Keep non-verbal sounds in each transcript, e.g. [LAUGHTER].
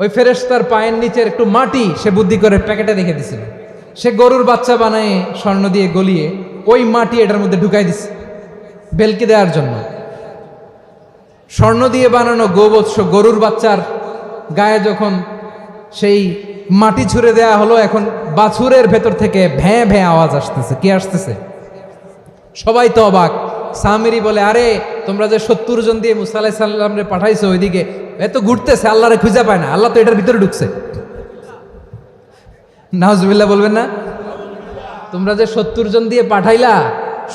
ওই ফেরেশতার পায়ের নিচের একটু মাটি সে বুদ্ধি করে প্যাকেটে রেখে দিছিল। সে গরুর বাচ্চা বানায় স্বর্ণ দিয়ে গলিয়ে ওই মাটি এটার মধ্যে ঢুকাই দিছে, বেলকে দেওয়ার জন্য। স্বর্ণ দিয়ে বানানো গোবৎস গরুর বাচ্চার গায়ে যখন সেই মাটি ছুঁড়ে দেয়া হলো, এখন বাছুরের ভেতর থেকে ভ্যাঁ ভ্যাঁ আওয়াজ আসতেছে। কি আসতেছে? সবাই তো অবাক। সামিরি বলে, আরে, তোমরা যে সত্তর জন দিয়ে মুসা আলাহি সাল্লামরে পাঠাইছো ওইদিকে এত ঘুরতেছে, আল্লাহরে খুঁজে পায় না। আল্লাহ তো এটার ভিতরে ঢুকছে। নাহজবিল্লাহ বলবেন না? তোমরা যে সত্তর জন দিয়ে পাঠাইলা,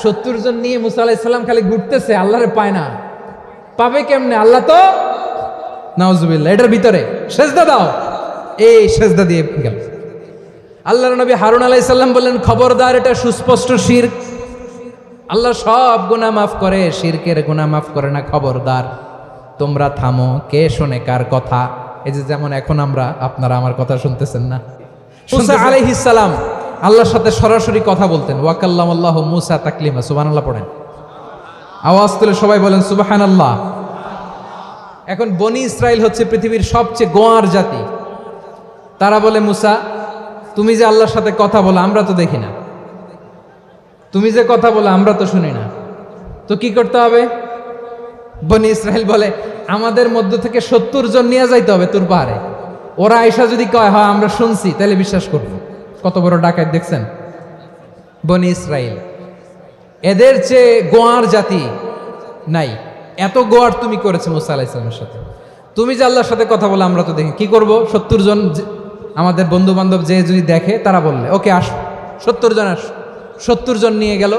সত্তর জন নিয়ে মুসা আলাহিসাল্লাম খালি ঘুরতেছে, আল্লাহরে পায় না। পাবে কেমনে? আল্লাহ তো? নাউজুবিল্লাহ, এটার ভিতরে। সেজদা দাও। এই সেজদা দিয়ে গেল। আল্লাহর নবী হারুন আলাইসাল্লাম বললেন, খবরদার, এটা সুস্পষ্ট শির আল্লাহ সব গুনাহ মাফ করে, শিরকের গুনাহ মাফ করে না, খবরদার। তোমরা থামো কে শোনে কার কথা? এই যে যেমন এখন আমরা আপনারা আমার কথা শুনতেছেন না? মুসা আলাইহিস সালাম আল্লাহর সাথে সরাসরি কথা বলতেন। ওয়াকাল্লাম আল্লাহ মুসা তাকলিমা সুবহানাল্লাহ পড়েন। আওয়াজ তুলে সবাই বলেন সুবাহান আল্লাহ এখন বনি ইসরায়েল হচ্ছে পৃথিবীর সবচেয়ে গোয়ার জাতি। তারা বলে মুসা তুমি যে আল্লাহর সাথে কথা বলো আমরা তো দেখি না। তুমি যে কথা বলো আমরা তো শুনি না। তো কি করতে হবে? বনি ইসরায়েল বলে, আমাদের মধ্য থেকে সত্তর জন নিয়ে যাইতে হবে তোর পাহাড়ে। ওরা আয়সা যদি কয়, হয়, আমরা শুনছি, তাহলে বিশ্বাস করব। কত বড় ডাকাত দেখছেন? বনি ইসরায়েল এদের চেয়ে গোয়ার জাতি নাই। এত গোয়ার তুমি করেছ মুসা আলাহ ইসলামের সাথে। তুমি যে আল্লাহর সাথে কথা বলে, আমরা তো দেখি। কি করব? সত্তর জন আমাদের বন্ধু বান্ধব যে যদি দেখে, তারা বললে, ওকে, আস। সত্তর জন আস। সত্তর জন নিয়ে গেল।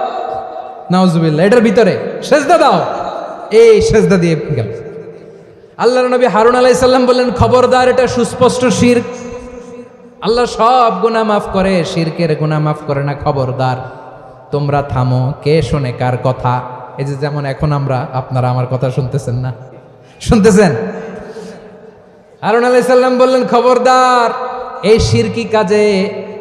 নাউজুবিল্লাহ, এটার ভিতরে সেজদা দাও। এই সেজদা দিয়ে গেল। আল্লাহর নবী হারুন আলাইসাল্লাম বললেন, খবরদার, এটা সুস্পষ্ট শির আল্লাহ সব গুনাহ মাফ করে, শিরকের গুনাহ মাফ করে না, খবরদার, তোমরা থামো, কে শোনে কার কথা? এই যে যেমন এখন আমরা, আপনারা আমার কথা শুনতেছেন না? শুনতেছেন? হারুন আলাইসাল্লাম বললেন, খবরদার, এই শিরকি কাজে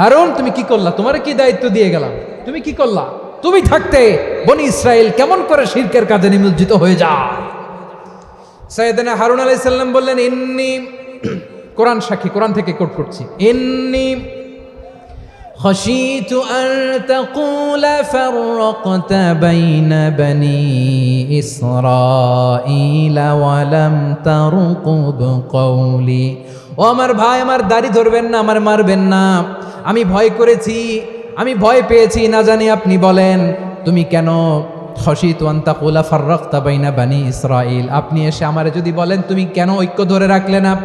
হারুন তুমি কি করলা তোমার কি দায়িত্ব দিয়ে গেলাম তুমি কি করলা তুমি থাকতে বনি ইসরায়েল কেমন করে শিরকের কাজে নিমজ্জিত হয়ে যায় সৈয়দনা হারুন আলাইসাল্লাম বললেন ইন্নি [CLEARS THROAT] কোরআন সাক্ষী কোরআন থেকে কোট করছি ইন্নি خشيت أن تقول فرقت بين بني إسرائيل ولم ترقب قولي ও আমার ভাই, আমার দাড়ি ধরবেন না, আমার মারবেন না। আমি ভয় করেছি, আমি ভয় পেয়েছি, না জানি আপনি বলেন, তুমি কেন? বানি ইসরাইল আপনি এসে আমারে যদি বলেন, তুমি কেন ঐক্য ধরে রাখলে না?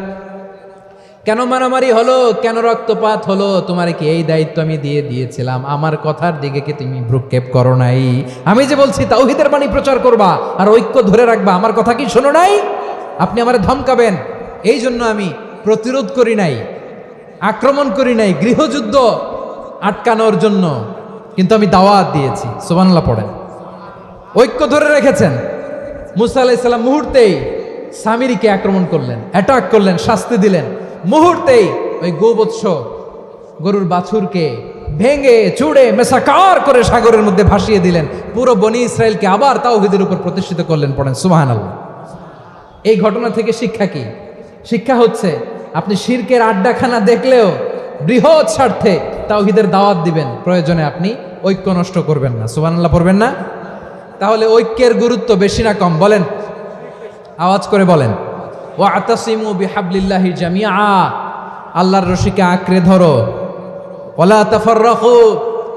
কেন মারামারি হলো? কেন রক্তপাত হলো? তোমার কি এই দায়িত্ব আমি দিয়ে দিয়েছিলাম? আমার কথার দিকে কি তুমি ভ্রুক্ষেপ করো নাই? আমি যে বলছি, তাওহিদের বাণী প্রচার করবা আর ঐক্য ধরে রাখবা। আমার কথা কি শোনো নাই? আপনি আমারে ধমকাবেন। এই জন্য আমি প্রতিরোধ করি নাই, আক্রমণ করি নাই, গৃহযুদ্ধ আটকানোর জন্য। কিন্তু আমি দাওয়াত দিয়েছি সোবানলা পড়েন। ঐক্য ধরে রেখেছেন। মুসা আলাইসাল্লাম মুহূর্তেই সামিরিকে আক্রমণ করলেন অ্যাটাক করলেন, শাস্তি দিলেন। মুহূর্তেই ওই গোবৎস গরুর বাছুরকে ভেঙে চুড়ে মেসাকার করে সাগরের মধ্যে ভাসিয়ে দিলেন। পুরো বনি ইসরায়েলকে আবার তাওহিদের উপর প্রতিষ্ঠিত করলেন, পড়েন সুবাহান আল্লাহ এই ঘটনা থেকে শিক্ষা কি? শিক্ষা হচ্ছে আপনি শিরকের আড্ডাখানা দেখলেও বৃহৎ স্বার্থে তাওহিদের দাওয়াত দিবেন, প্রয়োজনে আপনি ঐক্য নষ্ট করবেন না। সুবহানাল্লাহ পড়বেন না? তাহলে ঐক্যের গুরুত্ব বেশি না কম? বলেন। আওয়াজ করে বলেন। ও আতাসিমু বিহাবলিল্লাহি জামিয়া আল্লাহর রশিকে আঁকড়ে ধরো। ওলা তাফাররাখু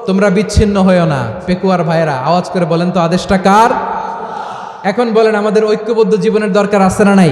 তোমরা বিচ্ছিন্ন হয়েও না, পেকুয়ার ভাইয়েরা। আওয়াজ করে বলেন তো, আদেশটা কার? এখন বলেন, আমাদের ঐক্যবদ্ধ জীবনের দরকার আছে না নাই?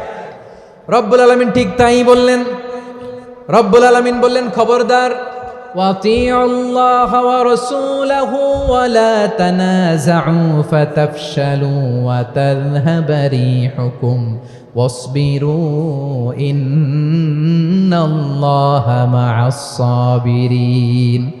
রব্বুল আলমিন ঠিক তাই বললেন। রব্বুল আলমিন বললেন খবরদার ইন্নাল্লাহা মা'আস-সাবিরিন.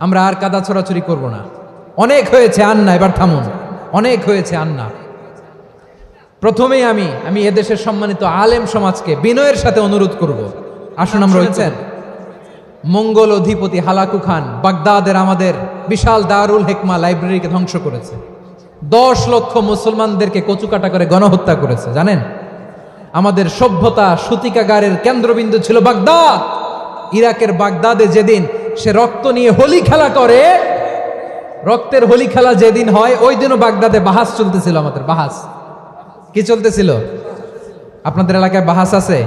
আমরা আর কাদা ছড়াছড়ি করব না। অনেক হয়েছে আন্না, এবার থামুন। অনেক হয়েছে আন্না। প্রথমেই আমি আমি এদেশের সম্মানিত আলেম সমাজকে বিনয়ের সাথে অনুরোধ করব। আসুন আমরা হয়েছেন মঙ্গল অধিপতি হালাকু খান বাগদাদের আমাদের বিশাল দারুল হেকমা লাইব্রেরিকে ধ্বংস করেছে। দশ লক্ষ মুসলমানদেরকে কচুকাটা করে গণহত্যা করেছে, জানেন? আমাদের সভ্যতা সূতিকাগারের কেন্দ্রবিন্দু ছিল বাগদাদ। ইরাকের বাগদাদে যেদিন সে রক্ত নিয়ে হোলি খেলা করে। রক্তের হোলি খেলা যেদিন হয়, ওই দিনও বাগদাদে বাহাস চলতেছিল আমাদের, বাহাস। কি চলতেছিল? আপনাদের এলাকায় বাহাস আছে?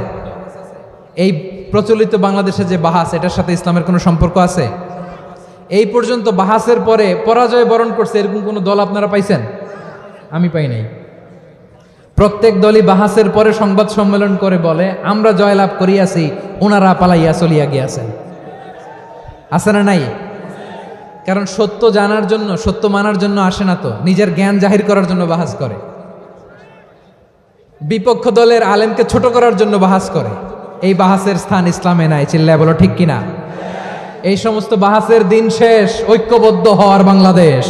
এই প্রচলিত বাংলাদেশে যে বাহাস, এটার সাথে ইসলামের কোনো সম্পর্ক আছে? এই পর্যন্ত বাহাসের পরে পরাজয় বরণ করছে, এরকম কোনো দল আপনারা পাইছেন? আমি পাই নাই। প্রত্যেক দলই বাহাসের পরে সংবাদ সম্মেলন করে বলে, আমরা জয়লাভ করিয়াছি ওনারা পালাইয়া চলিয়া গিয়াছেন। আছে না নাই? কারণ সত্য জানার জন্য, সত্য মানার জন্য আসে না তো। নিজের জ্ঞান জাহির করার জন্য বাহাস করে। বিপক্ষ দলের আলেমকে ছোট করার জন্য বাহাস করে। এই বাহাসের স্থান ইসলামে নাই, চিল্লায় বলো ঠিক কিনা? এই সমস্ত বাহাসের দিন শেষ, ঐক্যবদ্ধ হওয়ার বাংলাদেশ।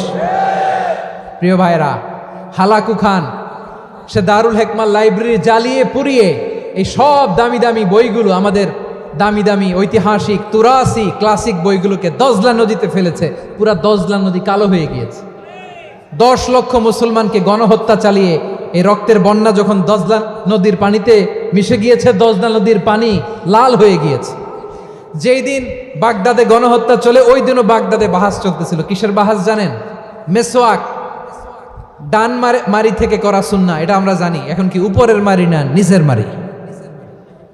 প্রিয় ভাইরা হালাকু খান, সে দারুল হেকমাল লাইব্রেরি জ্বালিয়ে পুড়িয়ে এই সব দামি দামি বইগুলো আমাদের দামি দামি ঐতিহাসিক তুরাসি ক্লাসিক বইগুলোকে দজলা নদীতে ফেলেছে। পুরা দজলা নদী কালো হয়ে গিয়েছে। দশ লক্ষ মুসলমানকে গণহত্যা চালিয়ে এই রক্তের বন্যা যখন দজলা নদীর পানিতে মিশে গিয়েছে, দজলা নদীর পানি লাল হয়ে গিয়েছে। যেই দিন বাগদাদে গণহত্যা চলে, ওই দিনও বাগদাদে বাহাস চলতেছিল। কিসের বাহাস জানেন? মেসোয়াক, ডান মারে থেকে করা সুন্না, এটা আমরা জানি। এখন কি উপরের মারি না নিচের মারি?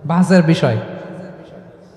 বাহাসের বিষয়।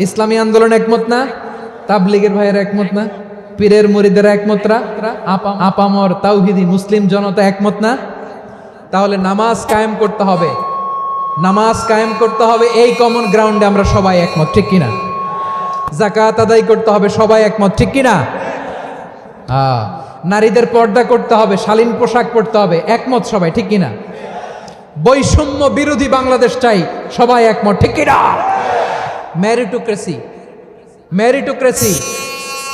ইসলামী আন্দোলন একমত না? তাবলিগের ভাইয়ের একমত না? পীরের মুরিদের একমত না? আপা- আপামর তাওহিদি মুসলিম জনতা একমত না? তাহলে নামাজ কায়েম করতে হবে। নামাজ কায়েম করতে হবে এই কমন গ্রাউন্ডে আমরা সবাই একমত ঠিক কিনা? জাকাত আদায় করতে হবে সবাই একমত ঠিক কিনা? আহ, নারীদের পর্দা করতে হবে শালীন পোশাক পরতে হবে একমত সবাই ঠিক কিনা? বৈষম্য বিরোধী বাংলাদেশ চাই সবাই একমত ঠিক কিনা? ম্যারিটোক্রেসি ম্যারিটোক্রেসি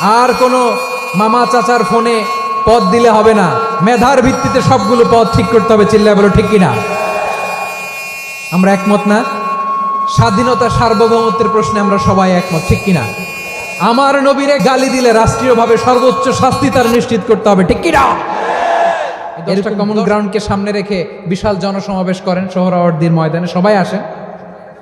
আর কোনো মামা চাচার ফোনে পদ দিলে হবে না। মেধার ভিত্তিতে সবগুলো পদ ঠিক করতে হবে চিল্লায় বলো ঠিক কিনা? আমরা একমত না? স্বাধীনতা সার্বভৌমত্বের প্রশ্নে আমরা সবাই একমত ঠিক কিনা? আমার নবীরে গালি দিলে রাষ্ট্রীয়ভাবে সর্বোচ্চ শাস্তি তার নিশ্চিত করতে হবে ঠিক কিনা? এরকম কমন গ্রাউন্ডকে সামনে রেখে বিশাল জনসমাবেশ করেন সোহরাওয়ার্দির ময়দানে সবাই আসেন।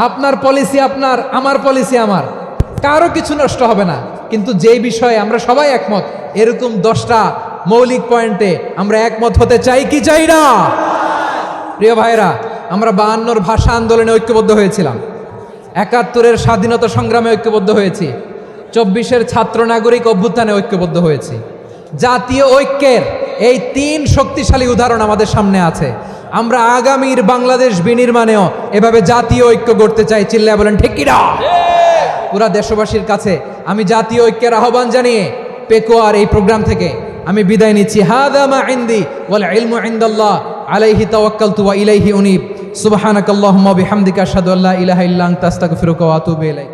আপনার পলিসি আপনার, আমার পলিসি আমার। কারও কিছু নষ্ট হবে না। কিন্তু যেই বিষয়ে আমরা সবাই একমত, এরকম দশটা মৌলিক পয়েন্টে আমরা একমত হতে চাই কি চাই না? প্রিয় ভাইরা আমরা বায়ান্নর ভাষা আন্দোলনে ঐক্যবদ্ধ হয়েছিলাম। একাত্তরের স্বাধীনতা সংগ্রামে ঐক্যবদ্ধ হয়েছি। চব্বিশের ছাত্র নাগরিক অভ্যুত্থানে ঐক্যবদ্ধ হয়েছি। জাতীয় ঐক্যের এই তিন শক্তিশালী উদাহরণ আমাদের সামনে আছে। আমরা আগামীর বাংলাদেশ বিনির্মাণেও এভাবে জাতীয় ঐক্য গড়তে চাই, চিল্লায় বলেন, ঠিক পুরা দেশবাসীর কাছে আমি জাতীয় ঐক্যের আহ্বান জানিয়ে পেকোয়ার এই প্রোগ্রাম থেকে আমি বিদায় নিচ্ছি। হাদা মা ইনদি ওয়াল ইলমু ইনদাল্লাহ, আলাইহি তাওয়াক্কালতু ওয়া ইলাইহি উনীব। সুবহানাকাল্লাহুম্মা বিহামদিকা আশহাদু আল্লা ইলাহা ইল্লা আনতা, আস্তাগফিরুকা ওয়া আতুবু ইলাইক।